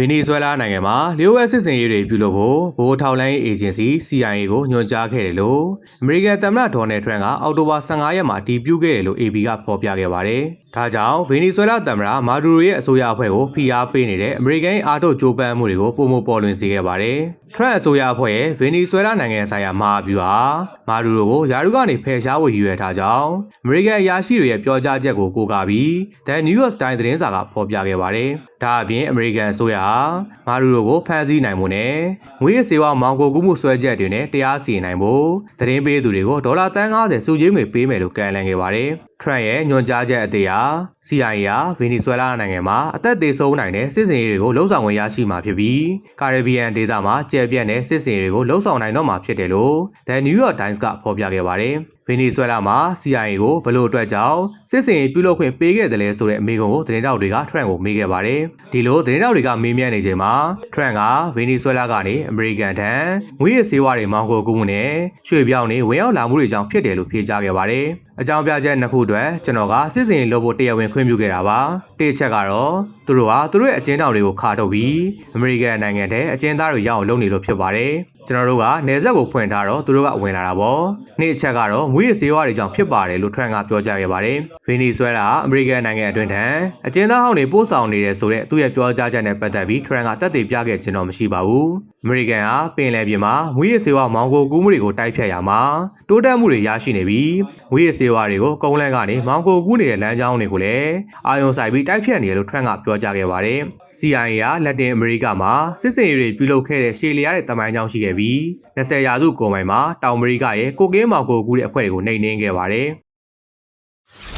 ဗင်နီဇွဲလားနိုင်ငံမှာလျို့ဝှက်စစ်စင်ရေးတွေပြုလုပ်ဖို့ဗဟိုထောက်လှမ်းရေးအေဂျင်စီ CIA ကိုညွှန်ကြားခဲ့တယ်လို့အမေရိကန်သမ္မတဒေါ်နယ်ထရန့်ကအောက်တိုဘာ15ရက်မှာတည်ပြုခဲ့တယ်လို့ AB ကဖော်ပြခဲ့ပါတယ်။ဒါကြောင့်ဗင်နီဇွဲလားသမ္မတမာဒူရိုရဲ့အစိုးရအဖွဲ့ကိုဖိအားပေးနေတဲ့အမေရိကန်အာထုတ်ကြိုးပမ်းမှုတွေကိုပုံမပေါ်လွင်စေခဲ့ပါတယ်။ထရန့်အစိုးရအဖွဲ့ရဲ့ဗင်နီဇွဲလားနိုင်ငံဆိုင်ရာမဟာဗျူဟာ မာဒူရိုကိုယာရုကနေဖယ်ရှားဖို့ရည်ရွယ်ထားကြောင်းအမေရိကန်အရာရှိတွေရဲ့ပြောကြားချက်ကိုကိုးကားပြီး The New York Times သတင်းစာကဖော်ပြခဲ့ပါတယ်။ဒါအပြင်အမေရိကန်အစိုးရဟာမာဒူရိုကိုဖမ်းဆီးနိုင်မှုနဲ့ငွေရစေဝါမောင်ကိုကူးမှုဆွဲချက်တွေနဲ့တရားစီရင်နိုင်ဖို့သတင်းပေးသူတွေကိုဒေါ်လာတန်း90စုချင်းငွေပေးမယ်လို့ကမ်းလှမ်းခဲ့ပါတယ်။ Trump ရဲ့ညွှန်ကြားချက်အသေးဟာ CIA ဟာဗင်နီဇွဲလားနိုင်ငံမှာအသက်သေဆုံးနိုင်တဲ့စစ်စင်ရေးတွေကိုလှုံ့ဆော်ဝင်ရရှိမှာဖြစ်ပြီးကာရစ်ဘီယန်ဒေသမှာကျယ်ပြန့်တဲ့စစ်စင်ရေးတွေကိုလှုံ့ဆော်နိုင်တော့မှာဖြစ်တယ်လို့ The New York Times ကဖော်ပြခဲ့ပါတယ်။ဗင်နီဇွဲလားမှာ CIA ကိုဘယ်လို့အတွက်ကြောင့်စစ်စင်ရေးပြုလုပ်ခွင့်ပေးခဲ့တယ်လဲဆိုတဲ့အမေကွန်ကိုသတင်းတောက်တွေက Trump ကိုမေးခဲ့ပါတယ်။ဒီလိုသတင်းတောက်တွေကမေးမြန်းနေချိန်မှာ Trump ကဗင်နီဇွဲလားကနေအမေရိကန်ထံငွေရစေဝါတွေမောင်းကိုကူးမှုနဲ့ရွှေပြောင်းတွေဝင်ရောက်လာမှုတွေကြောင့်ဖြစ်တယ်လို့ဖြေကြားခဲ့ပါတယ်။ အကြောင်းပြချက်နှစ်ခုအတွက်ကျွန်တော်ကစစ်စင်ရေးလုပ်ဖို့တရားဝင်ခွင့်ပြုခဲ့တာပါ။တစ်ချက်ကတော့သူတို့ဟာသူတို့ရဲ့အကျဉ်းထောင်တွေကိုခါထုတ်ပြီးအမေရိကန်နိုင်ငံထဲအကျဉ်းသားတွေရအောင်လုပ်နေလို့ဖြစ်ပါတယ်။ကျွန်တော်တို့ကနေဆက်ကိုဖွင့်ထားတော့သူတို့ကဝင်လာတာပေါ့။နေ့အချက်ကတော့ငွေရစေဝါတွေကြောင့်ဖြစ်ပါတယ်လို့ထရန့်ကပြောကြားခဲ့ပါတယ်။ဗင်နီဇွဲလားအမေရိကန်နိုင်ငံအတွင်းထံအကျဉ်းသားဟောင်းတွေပို့ဆောင်နေတယ်ဆိုတဲ့သူ့ရဲ့ပြောကြားချက်နဲ့ပတ်သက်ပြီးထရန့်ကတက်တည်ပြခဲ့ခြင်းတော့မရှိပါဘူး။အမေရိကန်ဟာပင်လယ်ပြင်မှာငွေရစေဝါမောင်ကိုကူးမှုတွေကိုတိုက်ဖြတ်ရမှာတိုးတက်မှုတွေရရှိနေပြီးငွေရစေဝါတွေကိုကုန်းလန်းကနေမောင်ကိုကူးနေတဲ့လမ်းကြောင်းတွေကိုလည်းအာယုံဆိုင်ပြီးတိုက်ဖြတ်နေတယ်လို့ထရန့်ကပြောကြားခဲ့ပါတယ်။ CIA ကလက်တင်အမေရိကမှာစစ်စင်ရေးတွေပြုလုပ်ခဲ့တဲ့ရှေလီယာတဲ့တမိုင်းကြောင်းရှိခဲ့ပြီး20ရာစုကုန်ပိုင်းမှာတောင်အမေရိကရဲ့ကိုကင်းမောင်ကိုကူးတဲ့အဖွဲ့တွေကိုနှိမ်နင်းခဲ့ပါတယ်။